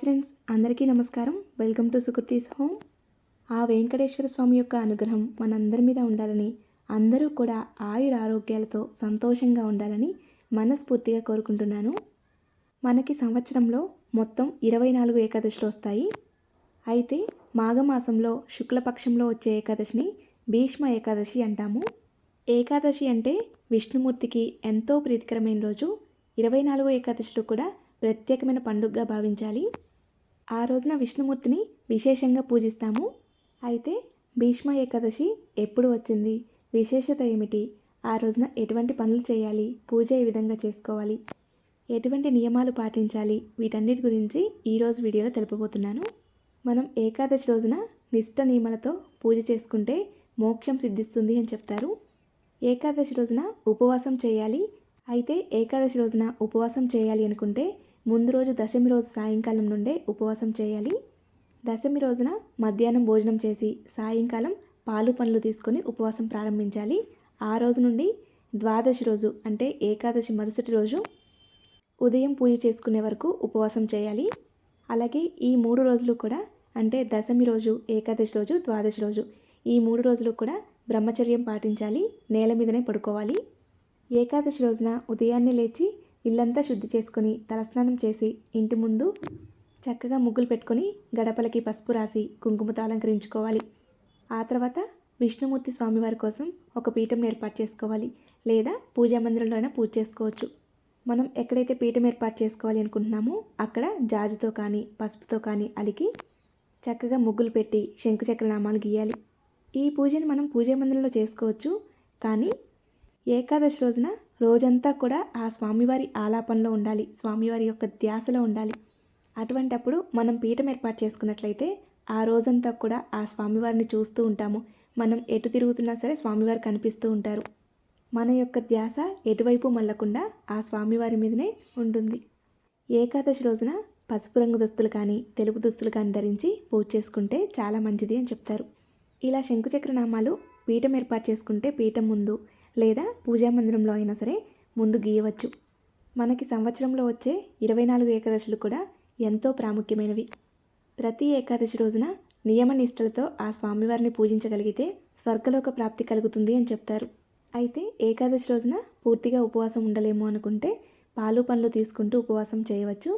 Friends అందరికీ నమస్కారం. Welcome to Sukriti's home ఆ వెంకటేశ్వర స్వామి యొక్క అనుగ్రహం మనందరి మీద ఉండాలని అందరూ కూడా ఆయుర ఆరోగ్యాలతో సంతోషంగా ఉండాలని మనస్ఫూర్తిగా కోరుకుంటున్నాను. మనకి సంవత్సరంలో మొత్తం ఇరవై నాలుగు ఏకాదశులు వస్తాయి. అయితే మాఘమాసంలో శుక్లపక్షంలో వచ్చే ఏకాదశిని భీష్మ ఏకాదశి అంటాము. ఏకాదశి అంటే విష్ణుమూర్తికి ఎంతో ప్రీతికరమైన రోజు. ఇరవై నాలుగు ఏకాదశులు కూడా ప్రత్యేకమైన పండుగగా భావించాలి. ఆ రోజున విష్ణుమూర్తిని విశేషంగా పూజిస్తాము. అయితే భీష్మ ఏకాదశి ఎప్పుడు వచ్చింది? విశేషత ఏమిటి? ఆ రోజున ఎటువంటి పనులు చేయాలి? పూజ ఏ విధంగా చేసుకోవాలి? ఎటువంటి నియమాలు పాటించాలి? వీటన్నిటి గురించి ఈరోజు వీడియోలో తెలుపబోతున్నాను. మనం ఏకాదశి రోజున నిష్ట నియమాలతో పూజ చేసుకుంటే మోక్షం సిద్ధిస్తుంది అని చెప్తారు. ఏకాదశి రోజున ఉపవాసం చేయాలి. అయితే ఏకాదశి రోజున ఉపవాసం చేయాలి అనుకుంటే ముందు రోజు దశమి రోజు సాయంకాలం నుండే ఉపవాసం చేయాలి. దశమి రోజున మధ్యాహ్నం భోజనం చేసి సాయంకాలం పాలు పండ్లు తీసుకొని ఉపవాసం ప్రారంభించాలి. ఆ రోజు నుండి ద్వాదశి రోజు అంటే ఏకాదశి మరుసటి రోజు ఉదయం పూజ చేసుకునే వరకు ఉపవాసం చేయాలి. అలాగే ఈ మూడు రోజులు కూడా అంటే దశమి రోజు ఏకాదశి రోజు ద్వాదశి రోజు ఈ మూడు రోజులు కూడా బ్రహ్మచర్యం పాటించాలి. నేల మీదనే పడుకోవాలి. ఏకాదశి రోజున ఉదయాన్నే లేచి ఇల్లంతా శుద్ధి చేసుకొని తలస్నానం చేసి ఇంటి ముందు చక్కగా ముగ్గులు పెట్టుకొని గడపలకి పసుపు రాసి కుంకుమతో అలంకరించుకోవాలి. ఆ తర్వాత విష్ణుమూర్తి స్వామివారి కోసం ఒక పీఠం ఏర్పాటు చేసుకోవాలి లేదా పూజా మందిరంలో అయినా పూజ చేసుకోవచ్చు. మనం ఎక్కడైతే పీఠం ఏర్పాటు చేసుకోవాలి అనుకుంటున్నామో అక్కడ జాజుతో కానీ పసుపుతో కానీ అలికి చక్కగా ముగ్గులు పెట్టి శంకుచక్ర నామాలు గీయాలి. ఈ పూజను మనం పూజా మందిరంలో చేసుకోవచ్చు కానీ ఏకాదశి రోజున రోజంతా కూడా ఆ స్వామివారి ఆలాపనలో ఉండాలి స్వామివారి యొక్క ధ్యాసలో ఉండాలి. అటువంటప్పుడు మనం పీఠం ఏర్పాటు చేసుకున్నట్లయితే ఆ రోజంతా కూడా ఆ స్వామివారిని చూస్తూ ఉంటాము. మనం ఎటు తిరుగుతున్నా సరే స్వామివారు కనిపిస్తూ ఉంటారు. మన యొక్క ధ్యాస ఎటువైపు మళ్ళకుండా ఆ స్వామివారి మీదనే ఉంటుంది. ఏకాదశి రోజున పసుపు రంగు దుస్తులు కానీ తెలుపు దుస్తులు కానీ ధరించి పూజ చేసుకుంటే చాలా మంచిది అని చెప్తారు. ఇలా శంకుచక్ర నామాలు పీఠం ఏర్పాటు చేసుకుంటే పీఠం ముందు లేదా పూజా మందిరంలో అయినా సరే ముందు గీయవచ్చు. మనకి సంవత్సరంలో వచ్చే ఇరవై నాలుగు ఏకాదశులు కూడా ఎంతో ప్రాముఖ్యమైనవి. ప్రతి ఏకాదశి రోజున నియమ నిష్టలతో ఆ స్వామివారిని పూజించగలిగితే స్వర్గలోక ప్రాప్తి కలుగుతుంది అని చెప్తారు. అయితే ఏకాదశి రోజున పూర్తిగా ఉపవాసం ఉండలేము అనుకుంటే పాలు పండ్లు తీసుకుంటూ ఉపవాసం చేయవచ్చు.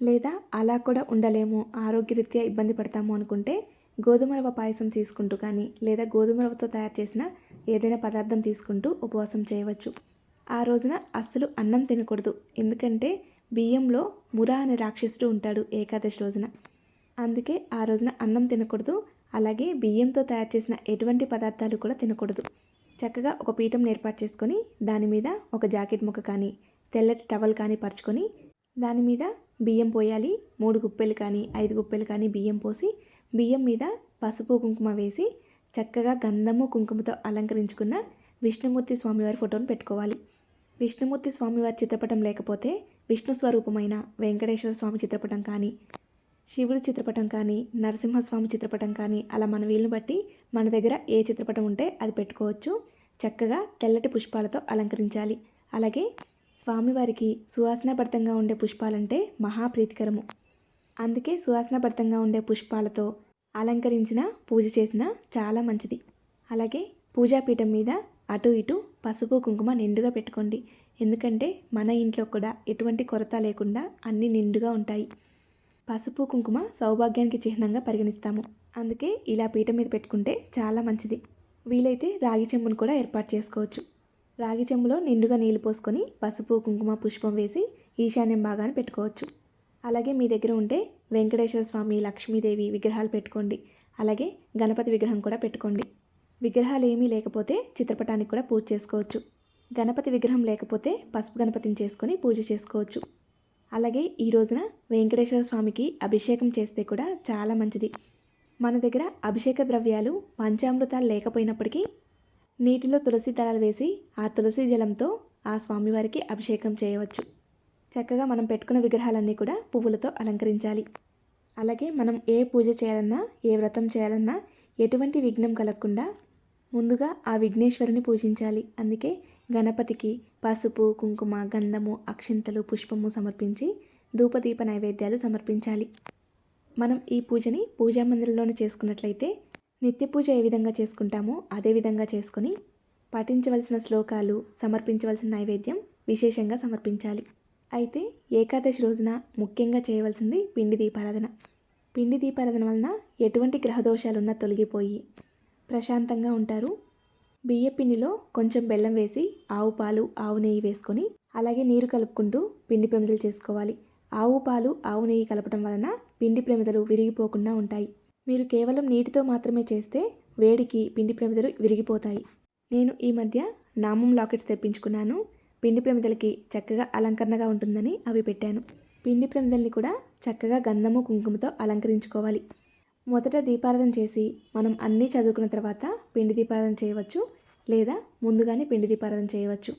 లేదా అలా కూడా ఉండలేము ఆరోగ్యరీత్యా ఇబ్బంది పడతాము అనుకుంటే గోధుమ రవ్వ పాయసం తీసుకుంటూ కానీ లేదా గోధుమ రవ్వతో తయారు చేసిన ఏదైనా పదార్థం తీసుకుంటూ ఉపవాసం చేయవచ్చు. ఆ రోజున అస్సలు అన్నం తినకూడదు. ఎందుకంటే బియ్యంలో మురా అనే రాక్షసుడు ఉంటాడు ఏకాదశి రోజున. అందుకే ఆ రోజున అన్నం తినకూడదు. అలాగే బియ్యంతో తయారు చేసిన ఎటువంటి పదార్థాలు కూడా తినకూడదు. చక్కగా ఒక పీఠం ఏర్పాటు చేసుకొని దాని మీద ఒక జాకెట్ ముక్క కానీ తెల్లటి టవల్ కానీ పరుచుకొని దాని మీద బియ్యం పోయాలి. మూడు గుప్పెలు కానీ ఐదు గుప్పెలు కానీ బియ్యం పోసి బియ్యం మీద పసుపు కుంకుమ వేసి చక్కగా గంధము కుంకుమతో అలంకరించుకున్న విష్ణుమూర్తి స్వామివారి ఫోటోను పెట్టుకోవాలి. విష్ణుమూర్తి స్వామివారి చిత్రపటం లేకపోతే విష్ణు స్వరూపమైన వెంకటేశ్వర స్వామి చిత్రపటం కానీ శివుడి చిత్రపటం కానీ నరసింహస్వామి చిత్రపటం కానీ అలా మన వీలుని బట్టి మన దగ్గర ఏ చిత్రపటం ఉంటే అది పెట్టుకోవచ్చు. చక్కగా తెల్లటి పుష్పాలతో అలంకరించాలి. అలాగే స్వామివారికి సువాసనాభరితంగా ఉండే పుష్పాలంటే మహాప్రీతికరము అందుకే సువాసనభరితంగా ఉండే పుష్పాలతో అలంకరించిన పూజ చేసిన చాలా మంచిది. అలాగే పూజాపీఠం మీద అటు ఇటు పసుపు కుంకుమ నిండుగా పెట్టుకోండి. ఎందుకంటే మన ఇంట్లో కూడా ఎటువంటి కొరత లేకుండా అన్నీ నిండుగా ఉంటాయి. పసుపు కుంకుమ సౌభాగ్యానికి చిహ్నంగా పరిగణిస్తాము. అందుకే ఇలా పీఠం మీద పెట్టుకుంటే చాలా మంచిది. వీలైతే రాగి చెంబును కూడా ఏర్పాటు చేసుకోవచ్చు. రాగి చెంబులో నిండుగా నీళ్ళు పోసుకొని పసుపు కుంకుమ పుష్పం వేసి ఈశాన్యం భాగాన్ని పెట్టుకోవచ్చు. అలాగే మీ దగ్గర ఉంటే వెంకటేశ్వర స్వామి లక్ష్మీదేవి విగ్రహాలు పెట్టుకోండి. అలాగే గణపతి విగ్రహం కూడా పెట్టుకోండి. విగ్రహాలు ఏమీ లేకపోతే చిత్రపటానికి కూడా పూజ చేసుకోవచ్చు. గణపతి విగ్రహం లేకపోతే పసుపు గణపతిని చేసుకొని పూజ చేసుకోవచ్చు. అలాగే ఈ రోజున వెంకటేశ్వర స్వామికి అభిషేకం చేస్తే కూడా చాలా మంచిది. మన దగ్గర అభిషేక ద్రవ్యాలు పంచామృతాలు లేకపోయినప్పటికీ నీటిలో తులసి దళాలు వేసి ఆ తులసి జలంతో ఆ స్వామివారికి అభిషేకం చేయవచ్చు. చక్కగా మనం పెట్టుకున్న విగ్రహాలన్నీ కూడా పువ్వులతో అలంకరించాలి. అలాగే మనం ఏ పూజ చేయాలన్నా ఏ వ్రతం చేయాలన్నా ఎటువంటి విఘ్నం కలగకుండా ముందుగా ఆ విఘ్నేశ్వరుని పూజించాలి. అందుకే గణపతికి పసుపు కుంకుమ గంధము అక్షింతలు పుష్పము సమర్పించి ధూపదీప నైవేద్యాలు సమర్పించాలి. మనం ఈ పూజని పూజా మందిరంలోనే చేసుకున్నట్లయితే నిత్య పూజ ఏ విధంగా చేసుకుంటామో అదే విధంగా చేసుకొని పఠించవలసిన శ్లోకాలు సమర్పించవలసిన నైవేద్యం విశేషంగా సమర్పించాలి. అయితే ఏకాదశి రోజున ముఖ్యంగా చేయవలసింది పిండి దీపారాధన. పిండి దీపారాధన వలన ఎటువంటి గ్రహదోషాలున్నా తొలగిపోయి ప్రశాంతంగా ఉంటారు. బియ్య పిండిలో కొంచెం బెల్లం వేసి ఆవు పాలు ఆవు నెయ్యి వేసుకొని అలాగే నీరు కలుపుకుంటూ పిండి ప్రమిదలు చేసుకోవాలి. ఆవు పాలు ఆవు నెయ్యి కలపడం వలన పిండి ప్రమిదలు విరిగిపోకుండా ఉంటాయి. మీరు కేవలం నీటితో మాత్రమే చేస్తే వేడికి పిండి ప్రమిదలు విరిగిపోతాయి. నేను ఈ మధ్య నామం లాకెట్స్ తెప్పించుకున్నాను. పిండి ప్రమిదలకి చక్కగా అలంకరణగా ఉంటుందని అవి పెట్టాను. పిండి ప్రమిదల్ని కూడా చక్కగా గంధము కుంకుమతో అలంకరించుకోవాలి. మొదట దీపారాధన చేసి మనం అన్నీ చదువుకున్న తర్వాత పిండి దీపారాధన చేయవచ్చు లేదా ముందుగానే పిండి దీపారాధన చేయవచ్చు.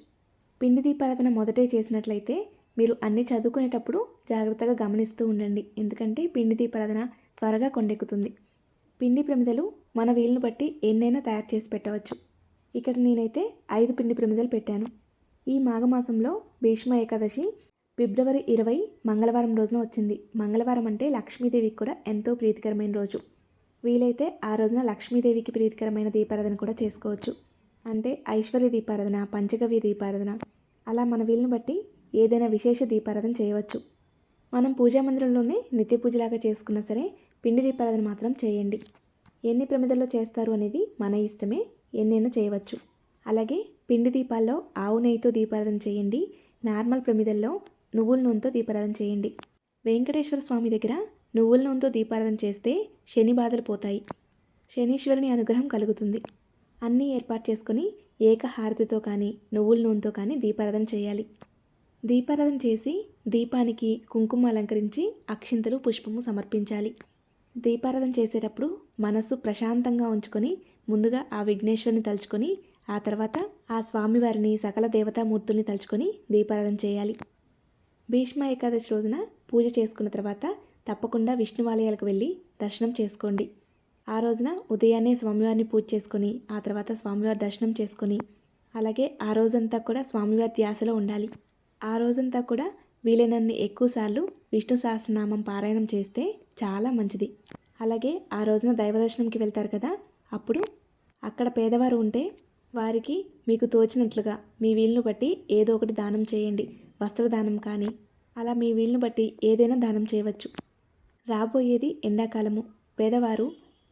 పిండి దీపారాధన మొదటే చేసినట్లయితే మీరు అన్నీ చదువుకునేటప్పుడు జాగ్రత్తగా గమనిస్తూ ఉండండి. ఎందుకంటే పిండి దీపారాధన త్వరగా కొండెక్కుతుంది. పిండి ప్రమిదలు మన వీలును బట్టి ఎన్నైనా తయారు చేసి పెట్టవచ్చు. ఇక్కడ నేనైతే ఐదు పిండి ప్రమిదలు పెట్టాను. ఈ మాఘమాసంలో భీష్మ ఏకాదశి ఫిబ్రవరి ఇరవై మంగళవారం రోజున వచ్చింది. మంగళవారం అంటే లక్ష్మీదేవికి కూడా ఎంతో ప్రీతికరమైన రోజు. వీలైతే ఆ రోజున లక్ష్మీదేవికి ప్రీతికరమైన దీపారాధన కూడా చేసుకోవచ్చు. అంటే ఐశ్వర్య దీపారాధన పంచగవ్య దీపారాధన అలా మన వీలును బట్టి ఏదైనా విశేష దీపారాధన చేయవచ్చు. మనం పూజా మందిరంలోనే నిత్య పూజలాగా చేసుకున్నా సరే పిండి దీపారాధన మాత్రం చేయండి. ఎన్ని ప్రమిదల్లో చేస్తారు అనేది మన ఇష్టమే. ఎన్నైనా చేయవచ్చు. అలాగే పిండి దీపాల్లో ఆవు నెయ్యితో దీపారాధన చేయండి. నార్మల్ ప్రమిదల్లో నువ్వుల నూనెతో దీపారాధన చేయండి. వెంకటేశ్వర స్వామి దగ్గర నువ్వుల నూనెతో దీపారాధన చేస్తే శని బాధలు పోతాయి. శనీశ్వరుని అనుగ్రహం కలుగుతుంది. అన్నీ ఏర్పాటు చేసుకొని ఏకహారతితో కానీ నువ్వుల నూనెతో కానీ దీపారాధన చేయాలి. దీపారాధన చేసి దీపానికి కుంకుమ అలంకరించి అక్షింతలు పుష్పము సమర్పించాలి. దీపారాధన చేసేటప్పుడు మనసు ప్రశాంతంగా ఉంచుకొని ముందుగా ఆ విఘ్నేశ్వరుని తలుచుకొని ఆ తర్వాత ఆ స్వామివారిని సకల దేవతామూర్తుల్ని తలుచుకొని దీపారాధన చేయాలి. భీష్మ ఏకాదశి రోజున పూజ చేసుకున్న తర్వాత తప్పకుండా విష్ణువాలయాలకు వెళ్ళి దర్శనం చేసుకోండి. ఆ రోజున ఉదయాన్నే స్వామివారిని పూజ చేసుకొని ఆ తర్వాత స్వామివారి దర్శనం చేసుకొని అలాగే ఆ రోజంతా కూడా స్వామివారి ధ్యాసలో ఉండాలి. ఆ రోజంతా కూడా వీలైనన్ని ఎక్కువసార్లు విష్ణు సహస్రనామం పారాయణం చేస్తే చాలా మంచిది. అలాగే ఆ రోజున దైవ దర్శనంకి వెళ్తారు కదా అప్పుడు అక్కడ పేదవారు ఉంటే వారికి మీకు తోచినట్లుగా మీ వీలును బట్టి ఏదో ఒకటి దానం చేయండి. వస్త్రదానం కానీ అలా మీ వీలును బట్టి ఏదైనా దానం చేయవచ్చు. రాబోయేది ఎండాకాలము. పేదవారు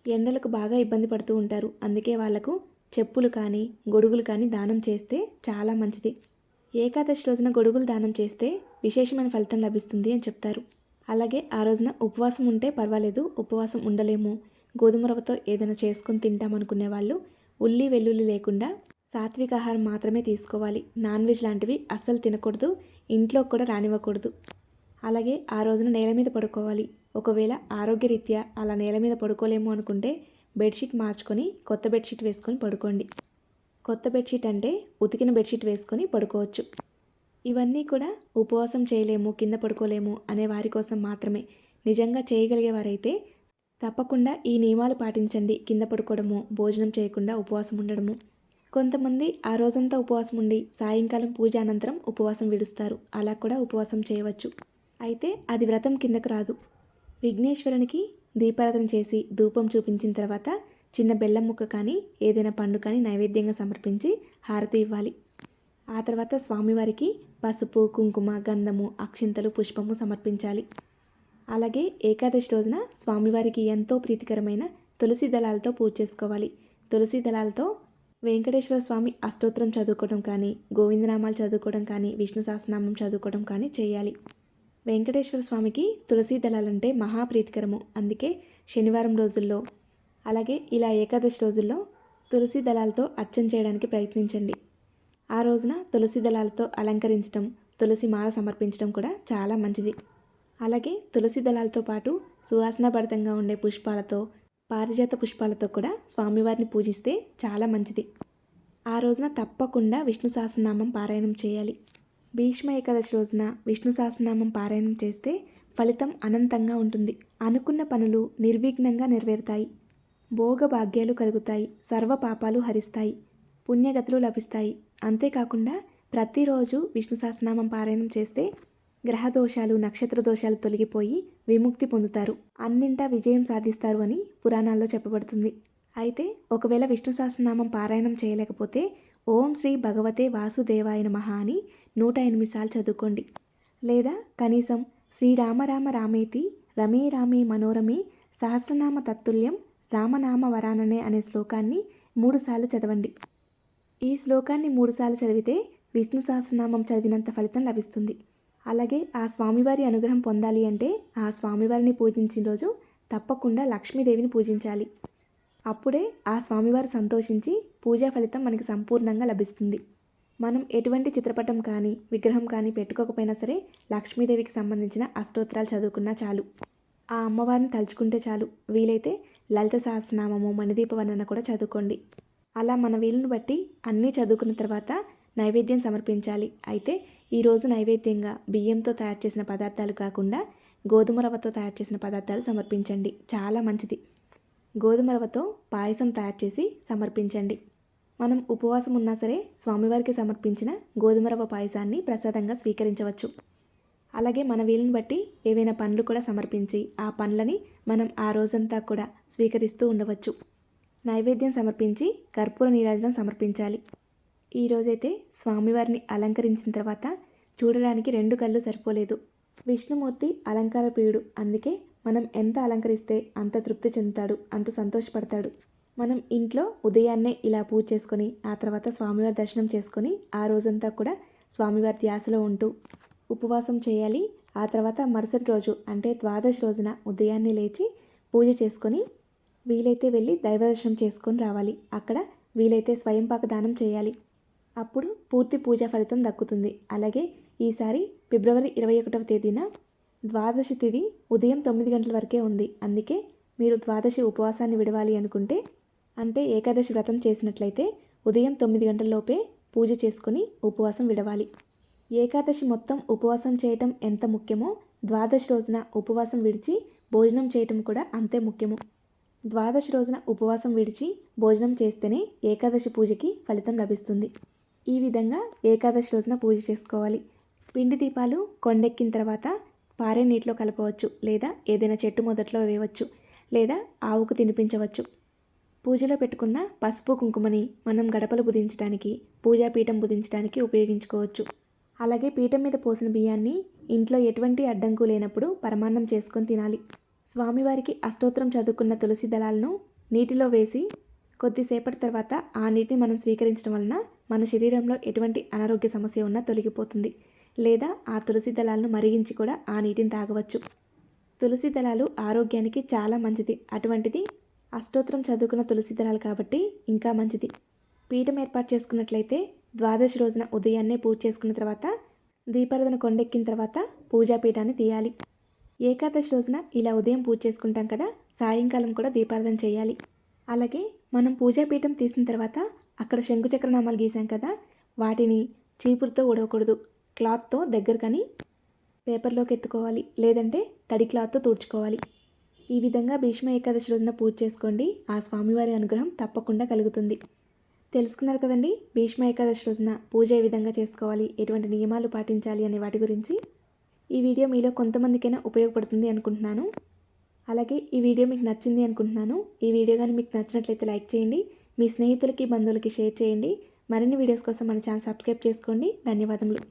ఎండలకు బాగా ఇబ్బంది పడుతూ ఉంటారు. అందుకే వాళ్ళకు చెప్పులు కానీ గొడుగులు కానీ దానం చేస్తే చాలా మంచిది. ఏకాదశి రోజున గొడుగులు దానం చేస్తే విశేషమైన ఫలితం లభిస్తుంది అని చెప్తారు. అలాగే ఆ రోజున ఉపవాసం ఉంటే పర్వాలేదు. ఉపవాసం ఉండలేము. గోధుమ రవ్వతో ఏదైనా చేసుకొని తింటామనుకునే వాళ్ళు ఉల్లి వెల్లుల్లి లేకుండా సాత్విక ఆహారం మాత్రమే తీసుకోవాలి. నాన్ వెజ్ లాంటివి అస్సలు తినకూడదు. ఇంట్లో కూడా రానివ్వకూడదు. అలాగే ఆ రోజున నేల మీద పడుకోవాలి. ఒకవేళ ఆరోగ్యరీత్యా అలా నేల మీద పడుకోలేము అనుకుంటే బెడ్షీట్ మార్చుకొని కొత్త బెడ్షీట్ వేసుకొని పడుకోండి. కొత్త బెడ్షీట్ అంటే ఉతికిన బెడ్షీట్ వేసుకొని పడుకోవచ్చు. ఇవన్నీ కూడా ఉపవాసం చేయలేము కింద పడుకోలేము అనే వారి కోసం మాత్రమే. నిజంగా చేయగలిగే వారైతే తప్పకుండా ఈ నియమాలు పాటించండి. కింద పడుకోవడము భోజనం చేయకుండా ఉపవాసం ఉండడము. కొంతమంది ఆ రోజంతా ఉపవాసం ఉండి సాయంకాలం పూజ అనంతరం ఉపవాసం విడుస్తారు. అలా కూడా ఉపవాసం చేయవచ్చు. అయితే అది వ్రతం కిందకు రాదు. విఘ్నేశ్వరునికి దీపారాధన చేసి ధూపం చూపించిన తర్వాత చిన్న బెల్లం ముక్క కానీ ఏదైనా పండు కానీ నైవేద్యంగా సమర్పించి హారతి ఇవ్వాలి. ఆ తర్వాత స్వామివారికి పసుపు కుంకుమ గంధము అక్షింతలు పుష్పము సమర్పించాలి. అలాగే ఏకాదశి రోజున స్వామివారికి ఎంతో ప్రీతికరమైన తులసి దళాలతో పూజ చేసుకోవాలి. తులసి దళాలతో వెంకటేశ్వర స్వామి అష్టోత్తరం చదువుకోవడం కానీ గోవిందనామాలు చదువుకోవడం కానీ విష్ణు సహస్రనామం చదువుకోవడం కానీ చేయాలి. వెంకటేశ్వర స్వామికి తులసి దళాలంటే మహాప్రీతికరము అందుకే శనివారం రోజుల్లో అలాగే ఇలా ఏకాదశి రోజుల్లో తులసి దళాలతో అర్చన చేయడానికి ప్రయత్నించండి. ఆ రోజున తులసి దళాలతో అలంకరించడం తులసి మాల సమర్పించడం కూడా చాలా మంచిది. అలాగే తులసి దళాలతో పాటు సువాసనాభరితంగా ఉండే పుష్పాలతో పారిజాత పుష్పాలతో కూడా స్వామివారిని పూజిస్తే చాలా మంచిది. ఆ రోజున తప్పకుండా విష్ణు సహస్రనామం పారాయణం చేయాలి. భీష్మ ఏకాదశి రోజున విష్ణు సహస్రనామం పారాయణం చేస్తే ఫలితం అనంతంగా ఉంటుంది. అనుకున్న పనులు నిర్విఘ్నంగా నెరవేరుతాయి. భోగ భాగ్యాలు కలుగుతాయి. సర్వ పాపాలు హరిస్తాయి. పుణ్యగతులు లభిస్తాయి. అంతేకాకుండా ప్రతిరోజు విష్ణు సహస్రనామం పారాయణం చేస్తే గ్రహ దోషాలు నక్షత్ర దోషాలు తొలగిపోయి విముక్తి పొందుతారు. అన్నింటా విజయం సాధిస్తారు అని పురాణాల్లో చెప్పబడుతుంది. అయితే ఒకవేళ విష్ణు సహస్రనామం పారాయణం చేయలేకపోతే ఓం శ్రీ భగవతే వాసుదేవాయ నమః అని నూట ఎనిమిది సార్లు చదువుకోండి. లేదా కనీసం శ్రీరామ రామ రామేతి రమే రామే మనోరమే సహస్రనామ తత్తుల్యం రామనామ వరాననే అనే శ్లోకాన్ని మూడుసార్లు చదవండి. ఈ శ్లోకాన్ని మూడుసార్లు చదివితే విష్ణు సహస్రనామం చదివినంత ఫలితం లభిస్తుంది. అలాగే ఆ స్వామివారి అనుగ్రహం పొందాలి అంటే ఆ స్వామివారిని పూజించిన రోజు తప్పకుండా లక్ష్మీదేవిని పూజించాలి. అప్పుడే ఆ స్వామివారు సంతోషించి పూజా ఫలితం మనకి సంపూర్ణంగా లభిస్తుంది. మనం ఎటువంటి చిత్రపటం కానీ విగ్రహం కానీ పెట్టుకోకపోయినా సరే లక్ష్మీదేవికి సంబంధించిన అష్టోత్తరాలు చదువుకున్నా చాలు. ఆ అమ్మవారిని తలుచుకుంటే చాలు. వీలైతే లలిత సహస్రనామము మణిదీప వర్ణన కూడా చదువుకోండి. అలా మన వీలును బట్టి అన్నీ చదువుకున్న తర్వాత నైవేద్యం సమర్పించాలి. అయితే ఈరోజు నైవేద్యంగా బియ్యంతో తయారు చేసిన పదార్థాలు కాకుండా గోధుమ రవ్వతో తయారు చేసిన పదార్థాలు సమర్పించండి. చాలా మంచిది. గోధుమ రవ్వతో పాయసం తయారు చేసి సమర్పించండి. మనం ఉపవాసం ఉన్నా సరే స్వామివారికి సమర్పించిన గోధుమ రవ్వ పాయసాన్ని ప్రసాదంగా స్వీకరించవచ్చు. అలాగే మన వీలుని బట్టి ఏవైనా పండ్లు కూడా సమర్పించి ఆ పండ్లని మనం ఆ రోజంతా కూడా స్వీకరిస్తూ ఉండవచ్చు. నైవేద్యం సమర్పించి కర్పూర నీరాజనం సమర్పించాలి. ఈరోజైతే స్వామివారిని అలంకరించిన తర్వాత చూడడానికి రెండు కళ్ళు సరిపోలేదు. విష్ణుమూర్తి అలంకార ప్రియుడు. అందుకే మనం ఎంత అలంకరిస్తే అంత తృప్తి చెందుతాడు అంత సంతోషపడతాడు. మనం ఇంట్లో ఉదయాన్నే ఇలా పూజ చేసుకొని ఆ తర్వాత స్వామివారి దర్శనం చేసుకొని ఆ రోజంతా కూడా స్వామివారి ధ్యాసలో ఉంటూ ఉపవాసం చేయాలి. ఆ తర్వాత మరుసటి రోజు అంటే ద్వాదశి రోజున ఉదయాన్నే లేచి పూజ చేసుకొని వీలైతే వెళ్ళి దైవ దర్శనం చేసుకొని రావాలి. అక్కడ వీలైతే స్వయంపాక దానం చేయాలి. అప్పుడు పూర్తి పూజా ఫలితం దక్కుతుంది. అలాగే ఈసారి ఫిబ్రవరి ఇరవై ఒకటవ తేదీన ద్వాదశి తిథి ఉదయం తొమ్మిది గంటల వరకే ఉంది. అందుకే మీరు ద్వాదశి ఉపవాసాన్ని విడవాలి అనుకుంటే అంటే ఏకాదశి వ్రతం చేసినట్లయితే ఉదయం తొమ్మిది గంటలలోపే పూజ చేసుకుని ఉపవాసం విడవాలి. ఏకాదశి మొత్తం ఉపవాసం చేయటం ఎంత ముఖ్యమో ద్వాదశి రోజున ఉపవాసం విడిచి భోజనం చేయటం కూడా అంతే ముఖ్యము. ద్వాదశి రోజున ఉపవాసం విడిచి భోజనం చేస్తేనే ఏకాదశి పూజకి ఫలితం లభిస్తుంది. ఈ విధంగా ఏకాదశి రోజున పూజ చేసుకోవాలి. పిండి దీపాలు కొండెక్కిన తర్వాత పారే నీటిలో కలపవచ్చు లేదా ఏదైనా చెట్టు మొదట్లో వేయవచ్చు లేదా ఆవుకు తినిపించవచ్చు. పూజలో పెట్టుకున్న పసుపు కుంకుమని మనం గడపలు బుధించడానికి పూజాపీఠం బుధించడానికి ఉపయోగించుకోవచ్చు. అలాగే పీఠం మీద పోసిన బియ్యాన్ని ఇంట్లో ఎటువంటి అడ్డంకు లేనప్పుడు పరమాన్నం చేసుకొని తినాలి. స్వామివారికి అష్టోత్తరం చదువుకున్న తులసి దళాలను నీటిలో వేసి కొద్దిసేపటి తర్వాత ఆ నీటిని మనం స్వీకరించడం వలన మన శరీరంలో ఎటువంటి అనారోగ్య సమస్య ఉన్నా తొలగిపోతుంది. లేదా ఆ తులసి దళాలను మరిగించి కూడా ఆ నీటిని తాగవచ్చు. తులసి దళాలు ఆరోగ్యానికి చాలా మంచిది. అటువంటిది అష్టోత్తరం చదువుకున్న తులసి దళాలు కాబట్టి ఇంకా మంచిది. పీఠం ఏర్పాటు చేసుకున్నట్లయితే ద్వాదశి రోజున ఉదయాన్నే పూజ చేసుకున్న తర్వాత దీపారాధన కొండెక్కిన తర్వాత పూజాపీఠాన్ని తీయాలి. ఏకాదశి రోజున ఇలా ఉదయం పూజ చేసుకుంటాం కదా సాయంకాలం కూడా దీపారాధన చేయాలి. అలాగే మనం పూజాపీఠం తీసిన తర్వాత అక్కడ శంకుచక్రనామాలు గీసాం కదా వాటిని చీపురుతో ఉడవకూడదు క్లాత్తో దగ్గరకని పేపర్లోకి ఎత్తుకోవాలి లేదంటే తడి క్లాత్తో తుడుచుకోవాలి. ఈ విధంగా భీష్మ ఏకాదశి రోజున పూజ చేసుకోండి. ఆ స్వామివారి అనుగ్రహం తప్పకుండా కలుగుతుంది. తెలుసుకున్నారు కదండి భీష్మ ఏకాదశి రోజున పూజ ఏ విధంగా చేసుకోవాలి ఎటువంటి నియమాలు పాటించాలి అనే వాటి గురించి. ఈ వీడియో మీలో కొంతమందికైనా ఉపయోగపడుతుంది అనుకుంటున్నాను. అలాగే ఈ వీడియో మీకు నచ్చింది అనుకుంటున్నాను. ఈ వీడియో కానీ మీకు నచ్చినట్లయితే లైక్ చేయండి. మీ స్నేహితులకి బంధువులకి షేర్ చేయండి. మరిన్ని వీడియోస్ కోసం మన ఛానల్ సబ్స్క్రైబ్ చేసుకోండి. ధన్యవాదములు.